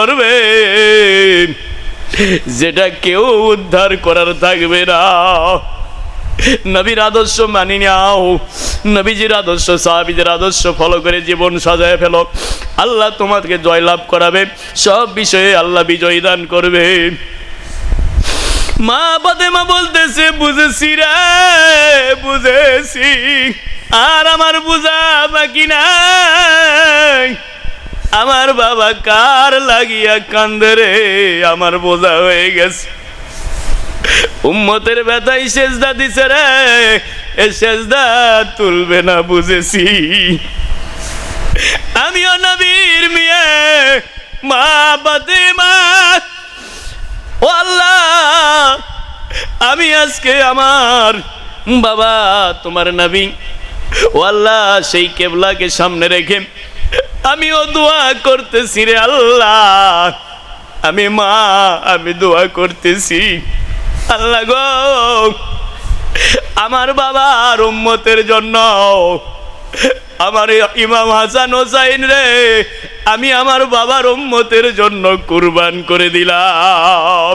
করবে। যেটা কেউ উদ্ধার করার থাকবে না। নবীর আদর্শ মানি নাও। নবীজির আদর্শ, সাহাবিদের আদর্শ ফলো করে জীবন সাজায় ফেলো। আল্লাহ তোমাকে জয়লাভ করাবে, সব বিষয়ে আল্লাহ বিজয় দান করবে। মা মা বলতেছে, বুঝেছি রে, বুঝেছি। আর আমার বুঝা বাকি নাই। আমার বাবা কার লাগিয়া কান্দে রে? আমার বোঝা হয়ে গেছে। উম্মতের ব্যথাই সেজদা দিছে রে। এ সেজদা তুলবে না বুঝেছি। আমিও নবীর মেয়ে, মা বাদে মা। ও আল্লাহ, আমি আজকে আমার বাবা, তোমার নবী। ও আল্লাহ, সেই কেবলাকে সামনে রেখে আমিও দোয়া করতেছি রে আল্লাহ। আমি মা, আমি দোয়া করতেছি। আল্লাহ গো, আমার বাবার উম্মতের জন্য, আমার ইমাম হাসান হোসাইন রে, আমি আমার বাবার উম্মতের জন্য কুরবান করে দিলাম।